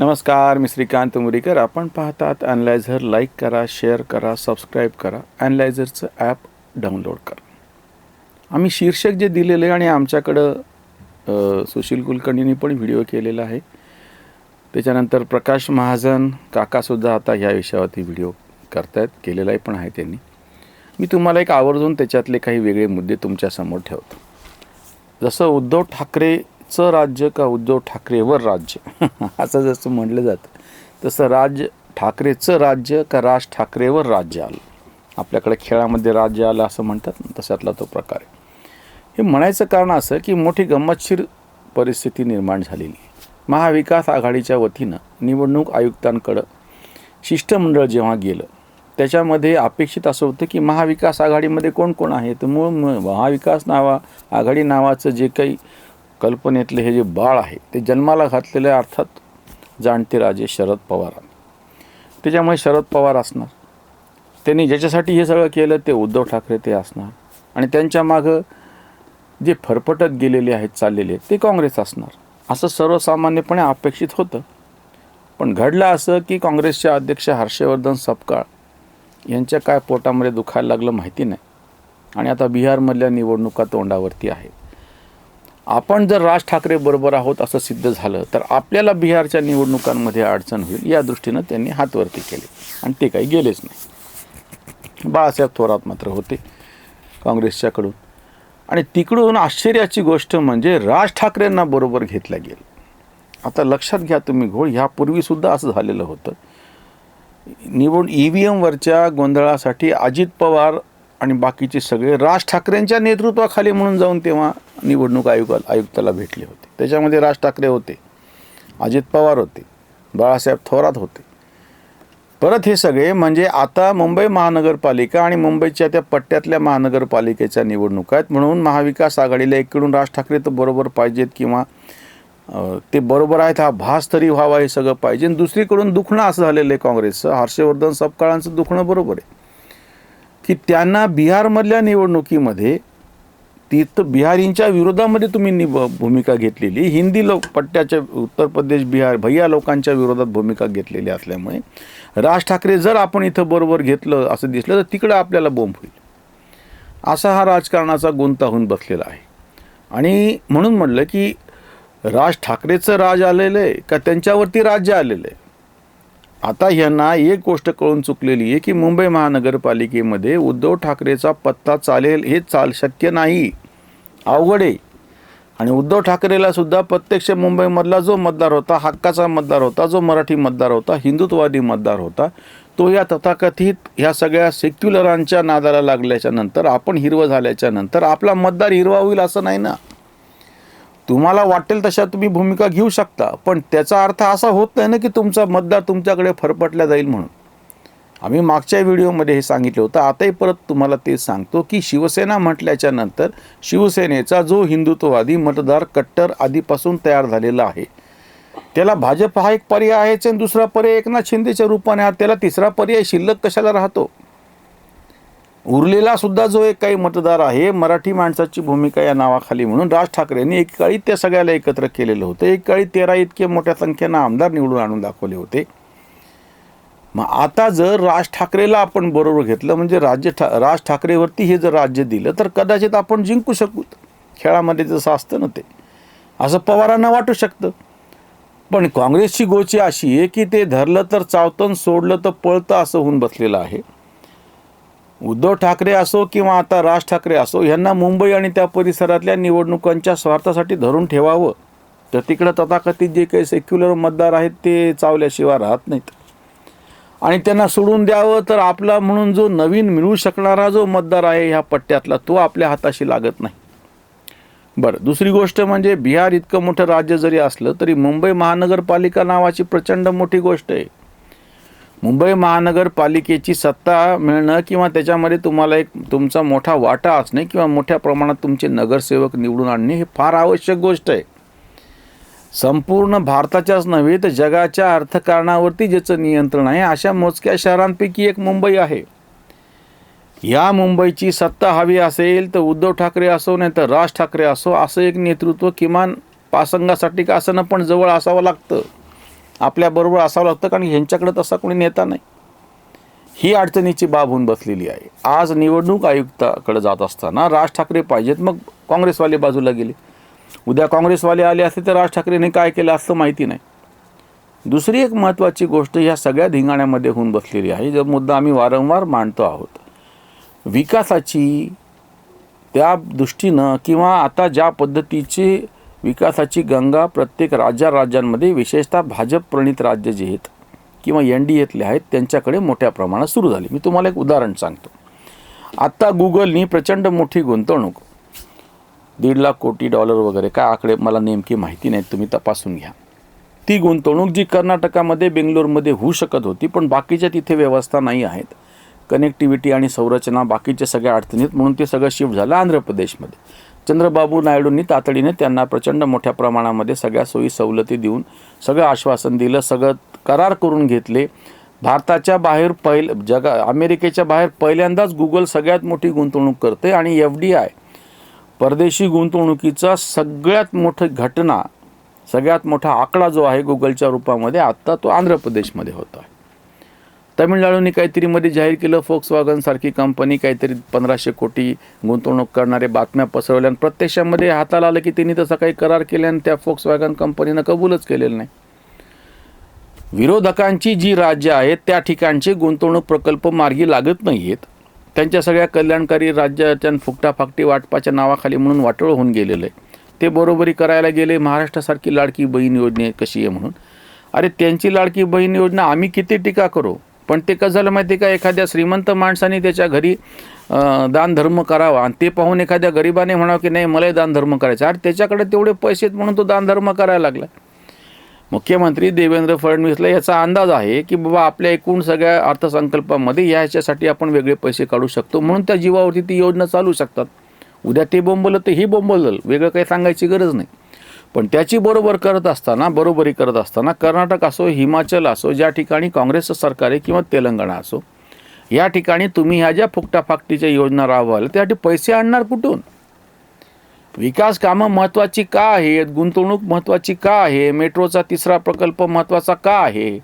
नमस्कार मी श्रीकांत मुरीकर. आपण पाहतात ॲनलायझर लाईक करा शेअर करा सबस्क्राईब करा. ॲनलायझरचं ॲप डाउनलोड करा. आम्ही शीर्षक जे दिलेलं आहे आणि आमच्याकडं सुशील कुलकर्णींनी पण व्हिडिओ केलेला आहे. त्याच्यानंतर प्रकाश महाजन काकासुद्धा आता ह्या विषयावरती व्हिडिओ करतायत. केलेलाही पण आहे त्यांनी. मी तुम्हाला एक आवर्जून त्याच्यातले काही वेगळे मुद्दे तुमच्यासमोर ठेवतो. जसं उद्धव ठाकरे ठाकरेचं राज्य का उद्धव ठाकरेवर राज्य? असं जसं म्हटलं जातं तसं राज्य ठाकरेचं राज्य का राज ठाकरेवर राज्य आलं? आपल्याकडे खेळामध्ये राज्य आलं असं म्हणतात ना तशातला तो प्रकार आहे. हे म्हणायचं कारण असं की मोठी गंमतशीर परिस्थिती निर्माण झालेली महाविकास आघाडीच्या वतीनं निवडणूक आयुक्तांकडं शिष्टमंडळ जेव्हा गेलं त्याच्यामध्ये अपेक्षित असं होतं की महाविकास आघाडीमध्ये कोण कोण आहे? तर मूळ महाविकास नावा आघाडी नावाचं जे काही कल्पनेतले हे जे बाळ आहे ते जन्माला घातलेले अर्थात जाणते राजे शरद पवार. त्याच्यामुळे शरद पवार असणार. त्यांनी ज्याच्यासाठी हे सगळं केलं ते उद्धव ठाकरे ते असणार. आणि त्यांच्या मागं जे फरफटत गेलेले आहेत चाललेले ते काँग्रेस असणार. असं सर्वसामान्यपणे अपेक्षित होतं. पण घडलं असं की काँग्रेसचे अध्यक्ष हर्षवर्धन सपकाळ यांच्या काय पोटामध्ये दुखायला लागलं माहिती नाही. आणि आता बिहारमधल्या निवडणुका तोंडावरती आहेत. आपण जर राज ठाकरे बरोबर आहोत असं सिद्ध झालं तर आपल्याला बिहारच्या निवडणुकांमध्ये अडचण होईल या दृष्टीनं त्यांनी हातवरती केले. आणि ते काही गेलेच नाही. बाळासाहेब थोरात मात्र होते काँग्रेसच्याकडून. आणि तिकडून आश्चर्याची गोष्ट म्हणजे राज ठाकरेंना बरोबर घेतलं गेलं. आता लक्षात घ्या तुम्ही घोळ ह्यापूर्वीसुद्धा असं झालेलं होतं. निवड ई व्ही एमवरच्या गोंधळासाठी अजित पवार आणि बाकीचे सगळे राज ठाकरेंच्या नेतृत्वाखाली म्हणून जाऊन तेव्हा निवडणूक आयोग आयुक्ताला भेटले होते. त्याच्यामध्ये राज ठाकरे होते अजित पवार होते बाळासाहेब थोरात होते. परत हे सगळे म्हणजे आता मुंबई महानगरपालिका आणि मुंबईच्या त्या पट्ट्यातल्या महानगरपालिकेच्या निवडणुका आहेत. म्हणून महाविकास आघाडीला एकीकडून राज ठाकरे तर बरोबर पाहिजेत किंवा ते बरोबर आहेत हा भास तरी व्हावा हे सगळं पाहिजे. आणि दुसरीकडून दुखणं असं झालेलं आहे काँग्रेसचं. हर्षवर्धन सपकाळांचं दुखणं बरोबर आहे. की त्यांना बिहारमधल्या निवडणुकीमध्ये तिथं बिहारींच्या विरोधामध्ये तुम्ही नि भूमिका घेतलेली. हिंदी लोक पट्ट्याच्या उत्तर प्रदेश बिहार भैया लोकांच्या विरोधात भूमिका घेतलेली असल्यामुळे राज ठाकरे जर आपण इथं बरोबर घेतलं असं दिसलं तर तिकडं आपल्याला बोंब होईल. असा हा राजकारणाचा गुंता होऊन बसलेला आहे. आणि म्हणून म्हटलं की राज ठाकरेचं राज आलेलं आहे का त्यांच्यावरती राज्य आलेलं आहे? आता ह्यांना एक गोष्ट कळून चुकलेली आहे की मुंबई महानगरपालिकेमध्ये उद्धव ठाकरेचा पत्ता चालेल हे चाल शक्य नाही. अवघड आहे. आणि उद्धव ठाकरेला सुद्धा प्रत्यक्ष मुंबईमधला जो मतदार होता हक्काचा मतदार होता जो मराठी मतदार होता हिंदुत्ववादी मतदार होता तो या तथाकथित ह्या सगळ्या सेक्युलरांच्या नादाला लागल्याच्या नंतर आपण हिरवं झाल्याच्यानंतर आपला मतदार हिरवा होईल असं नाही ना? तुम्हाला वाटेल तशा तुम्ही भूमिका घेऊ शकता पण त्याचा अर्थ असा होत नाही ना की तुमचा मतदार तुमच्याकडे फरफटला जाईल म्हणून. आम्ही मागच्या व्हिडिओमध्ये हे सांगितलं होतं. आताही परत तुम्हाला ते सांगतो की शिवसेना म्हटल्याच्या नंतर शिवसेनेचा जो हिंदुत्ववादी मतदार कट्टर आधीपासून तयार झालेला आहे त्याला भाजप हा एक पर्याय आहेच आणि दुसरा पर्याय एकनाथ शिंदेच्या रूपाने हा त्याला तिसरा पर्याय शिल्लक कशाला राहतो? उरलेला सुद्धा जो एक काही मतदार आहे मराठी माणसाची भूमिका या नावाखाली म्हणून राज ठाकरेंनी एकेकाळी त्या सगळ्याला एकत्र केलेलं होतं. एकेकाळी तेरा इतके मोठ्या संख्येनं आमदार निवडून आणून दाखवले होते. मग आता जर राज ठाकरेला आपण बरोबर घेतलं म्हणजे राज्य ठा राज ठाकरेवरती हे जर राज्य दिलं तर कदाचित आपण जिंकू शकू. खेळामध्ये जसं असतं ना ते. असं पवारांना वाटू शकतं. पण काँग्रेसची गोची अशी आहे की ते धरलं तर चावतं सोडलं तर पळतं असं होऊन बसलेलं आहे. उद्धव ठाकरे असो किंवा आता राज ठाकरे असो यांना मुंबई आणि त्या परिसरातल्या निवडणुकांच्या स्वार्थासाठी धरून ठेवावं. तर तिकडं तथाकथित जे काही सेक्युलर मतदार आहेत ते चावल्याशिवाय राहत नाहीत. आणि त्यांना सोडून द्यावं तर आपला म्हणून जो नवीन मिळू शकणारा जो मतदार आहे ह्या पट्ट्यातला तो आपल्या हाताशी लागत नाही. बरं दुसरी गोष्ट म्हणजे बिहार इतकं मोठं राज्य जरी असलं तरी मुंबई महानगरपालिका नावाची प्रचंड मोठी गोष्ट आहे. मुंबई महानगरपालिकेची सत्ता मिळणं किंवा त्याच्यामध्ये तुम्हाला एक तुमचा मोठा वाटा असणे किंवा मोठ्या प्रमाणात तुमचे नगरसेवक निवडून आणणे हे फार आवश्यक गोष्ट आहे. संपूर्ण भारताच्याच नव्हे तर जगाच्या अर्थकारणावरती ज्याचं नियंत्रण आहे अशा मोजक्या शहरांपैकी एक मुंबई आहे. या मुंबईची सत्ता हवी असेल तर उद्धव ठाकरे असो नाही तर राज ठाकरे असो असं एक नेतृत्व किमान पासंगासाठी का असं पण जवळ असावं लागतं. आपल्याबरोबर असावं लागतं कारण ह्यांच्याकडे तसा कोणी नेता नाही. ही अडचणीची बाब होऊन बसलेली आहे. आज निवडणूक आयुक्ताकडे जात असताना राज ठाकरे पाहिजेत मग काँग्रेसवाले बाजूला गेले. उद्या काँग्रेसवाले आले असते तर राज ठाकरेने काय केलं असतं माहिती नाही. दुसरी एक महत्त्वाची गोष्ट ह्या सगळ्या धिंगाण्यामध्ये होऊन बसलेली आहे. जो मुद्दा आम्ही वारंवार मांडतो आहोत. विकासाची त्या दृष्टीनं किंवा आता ज्या पद्धतीची विकासाची गंगा प्रत्येक राज्या राज्यांमध्ये विशेषतः भाजप प्रणित राज्य जे आहेत किंवा एन डी एतले आहेत त्यांच्याकडे मोठ्या प्रमाणात सुरू झाली. मी तुम्हाला एक उदाहरण सांगतो. आत्ता गुगलनी प्रचंड मोठी गुंतवणूक दीड लाख कोटी डॉलर वगैरे. काय आकडे मला नेमकी माहिती नाही तुम्ही तपासून घ्या. ती गुंतवणूक जी कर्नाटकामध्ये बेंगलोरमध्ये होऊ शकत होती पण बाकीच्या तिथे व्यवस्था नाही आहेत. कनेक्टिव्हिटी आणि संरचना बाकीच्या सगळ्या अडचणीत म्हणून ते सगळं शिफ्ट झालं आंध्र प्रदेशमध्ये चंद्रबाबू नायडूंनी तातडीने त्यांना प्रचंड मोठ्या प्रमाणामध्ये सगळ्या सोयी सवलती देऊन सगळं आश्वासन दिलं सगळं करार करून घेतले. भारताच्या बाहेर पहिल जगा अमेरिकेच्या बाहेर पहिल्यांदाच गुगल सगळ्यात मोठी गुंतवणूक करते आणि एफ डी आय परदेशी गुंतवणुकीचा सगळ्यात मोठं घटना सगळ्यात मोठा आकडा जो आहे गुगलच्या रूपामध्ये आत्ता तो आंध्र प्रदेशमध्ये होता आहे तमिळनाडूने काहीतरीमध्ये जाहीर केलं फोक्स सारखी कंपनी काहीतरी पंधराशे कोटी गुंतवणूक करणारे बातम्या पसरवल्या आणि प्रत्यक्षामध्ये हाताला आलं की त्यांनी तसा काही करार केले आणि त्या फोक्स वॅगन कंपनीनं कबूलच केलेलं नाही. विरोधकांची जी राज्य आहेत त्या ठिकाणचे गुंतवणूक प्रकल्प मार्गी लागत नाही आहेत त्यांच्या सगळ्या कल्याणकारी राज्याच्या फुकटाफाकटी वाटपाच्या नावाखाली म्हणून वाटोळ होऊन गेलेलं आहे. ते बरोबरी करायला गेले. महाराष्ट्रासारखी लाडकी बहीण योजने कशी आहे म्हणून? अरे त्यांची लाडकी बहीण योजना आम्ही किती टीका करू? पण ते कसं झालं माहिती आहे का? एखाद्या श्रीमंत माणसाने त्याच्या घरी दानधर्म करावा आणि ते पाहून एखाद्या गरिबाने म्हणावं की नाही मलाही दानधर्म करायचा अरे त्याच्याकडे तेवढे पैसे आहेत म्हणून तो दानधर्म करायला लागला. मुख्यमंत्री देवेंद्र फडणवीसला याचा अंदाज आहे की बाबा आपल्या एकूण सगळ्या अर्थसंकल्पामध्ये याच्यासाठी आपण वेगळे पैसे काढू शकतो. म्हणून त्या जीवावरती ती योजना चालू शकतात. उद्या ते बोंबलं तर ही बोंबलं वेगळं काही सांगायची गरज नाही. पण त्याची बरोबर करत असताना बरोबरी करत असताना कर्नाटक असो हिमाचल असो ज्या ठिकाणी काँग्रेसचं सरकार आहे किंवा तेलंगणा असो या ठिकाणी तुम्ही ह्या ज्या फुकटाफाकटीच्या योजना राबवाल त्यासाठी पैसे आणणार कुठून? विकास कामं महत्त्वाची का आहेत? गुंतवणूक महत्त्वाची का आहे? मेट्रोचा तिसरा प्रकल्प महत्त्वाचा का आहे?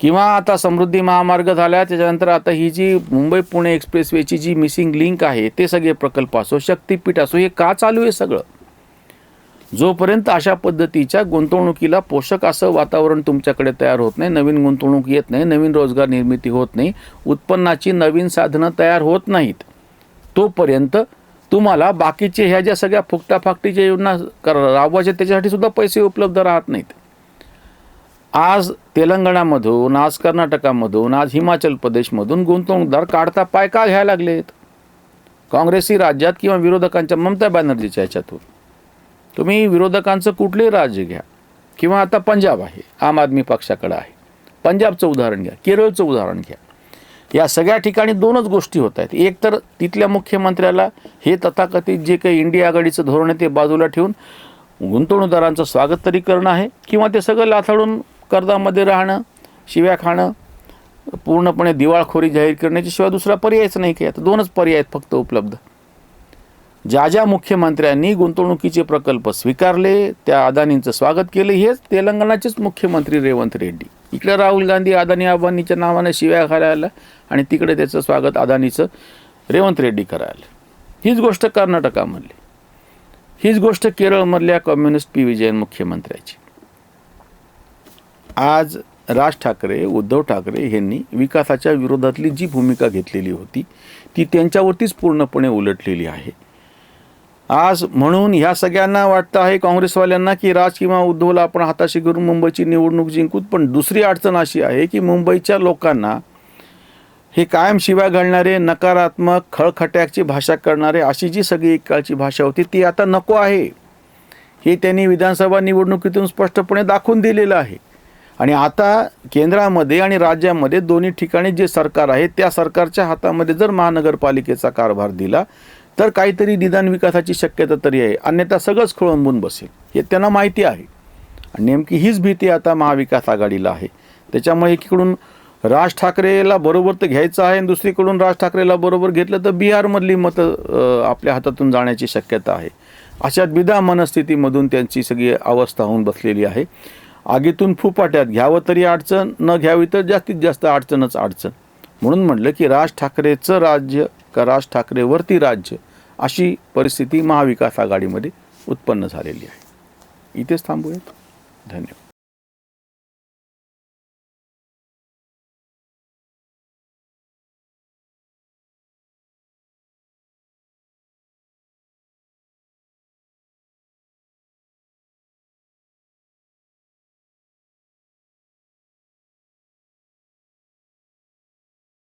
किंवा आता समृद्धी महामार्ग झाला त्याच्यानंतर आता ही जी मुंबई पुणे एक्सप्रेसवेची जी मिसिंग लिंक आहे ते सगळे प्रकल्प असो शक्तीपीठ असो हे का चालू आहे सगळं? जोपर्यंत अशा पद्धतीच्या गुंतवणुकीला पोषक असं वातावरण तुमच्याकडे तयार होत नाही नवीन गुंतवणूक येत नाही नवीन रोजगार निर्मिती होत नाही उत्पन्नाची नवीन साधनं तयार होत नाहीत तोपर्यंत तुम्हाला बाकीचे ह्या ज्या सगळ्या फुकटाफाकटीच्या योजना कर राबवायच्या त्याच्यासाठी सुद्धा पैसे उपलब्ध राहत नाहीत. आज तेलंगणामधून आज कर्नाटकामधून आज हिमाचल प्रदेशमधून गुंतवणूकदार काढता पाय का घ्यायला लागलेत? काँग्रेसी राज्यात किंवा विरोधकांच्या ममता बॅनर्जीच्या ह्याच्यातून? तुम्ही विरोधकांचं कुठलंही राज्य घ्या किंवा आता पंजाब आहे आम आदमी पक्षाकडं आहे. पंजाबचं उदाहरण घ्या केरळचं उदाहरण घ्या. या सगळ्या ठिकाणी दोनच गोष्टी होत आहेत. एक तर तिथल्या मुख्यमंत्र्याला हे तथाकथित जे काही इंडिया आघाडीचं धोरण आहे ते बाजूला ठेवून गुंतवणूकदारांचं स्वागत तरी करणं आहे किंवा ते सगळं लाथाडून कर्जामध्ये राहणं शिव्या खाणं पूर्णपणे दिवाळखोरी जाहीर करण्याची शिवाय दुसरा पर्यायच नाही की आता दोनच पर्याय आहेत फक्त उपलब्ध. ज्या ज्या मुख्यमंत्र्यांनी गुंतवणुकीचे प्रकल्प स्वीकारले त्या अदानींचं स्वागत केलं हेच तेलंगणाचेच मुख्यमंत्री रेवंत रेड्डी. इकडे राहुल गांधी अदानी अबानीच्या नावाने शिव्या करायला आणि तिकडे त्याचं स्वागत अदानीचं रेवंत रेड्डी करायला. हीच गोष्ट कर्नाटकामधली हीच गोष्ट केरळमधल्या कम्युनिस्ट पी. विजयन मुख्यमंत्र्याची. आज राज ठाकरे उद्धव ठाकरे यांनी विकासाच्या विरोधातली जी भूमिका घेतलेली होती ती त्यांच्यावरतीच पूर्णपणे उलटलेली आहे. आज म्हणून ह्या सगळ्यांना वाटतं आहे काँग्रेसवाल्यांना की राज किंवा उद्धवला आपण हाताशी करून मुंबईची निवडणूक जिंकूत पण दुसरी अडचण अशी आहे की मुंबईच्या लोकांना हे कायम शिवाय घालणारे नकारात्मक खळखट्याची भाषा करणारे अशी जी सगळी एकाची भाषा होती ती आता नको आहे. हे त्यांनी विधानसभा निवडणुकीतून स्पष्टपणे दाखवून दिलेलं आहे. आणि आता केंद्रामध्ये आणि राज्यामध्ये दोन्ही ठिकाणी जे सरकार आहे त्या सरकारच्या हातामध्ये जर महानगरपालिकेचा कारभार दिला तर काहीतरी निदान विकासाची शक्यता तरी आहे. अन्यथा सगळंच खोळंबून बसेल. हे त्यांना माहिती आहे. आणि नेमकी हीच भीती आता महाविकास आघाडीला आहे. त्याच्यामुळे एकीकडून राज ठाकरेला बरोबर तर घ्यायचं आहे आणि दुसरीकडून राज ठाकरेला बरोबर घेतलं तर बिहारमधली मतं आपल्या हातातून जाण्याची शक्यता आहे. अशा द्विधा मनस्थितीमधून त्यांची सगळी अवस्था होऊन बसलेली आहे. आगीतून फुपाट्यात घ्यावं तरी अडचण न घ्यावी तर जास्तीत जास्त अडचणच अडचण. म्हणून म्हटलं की राज ठाकरेचं राज्य का राज ठाकरेवरती राज्य? अशी परिस्थिती महाविकास आघाडीमध्ये उत्पन्न झालेली आहे. इथेच थांबूयात. धन्यवाद.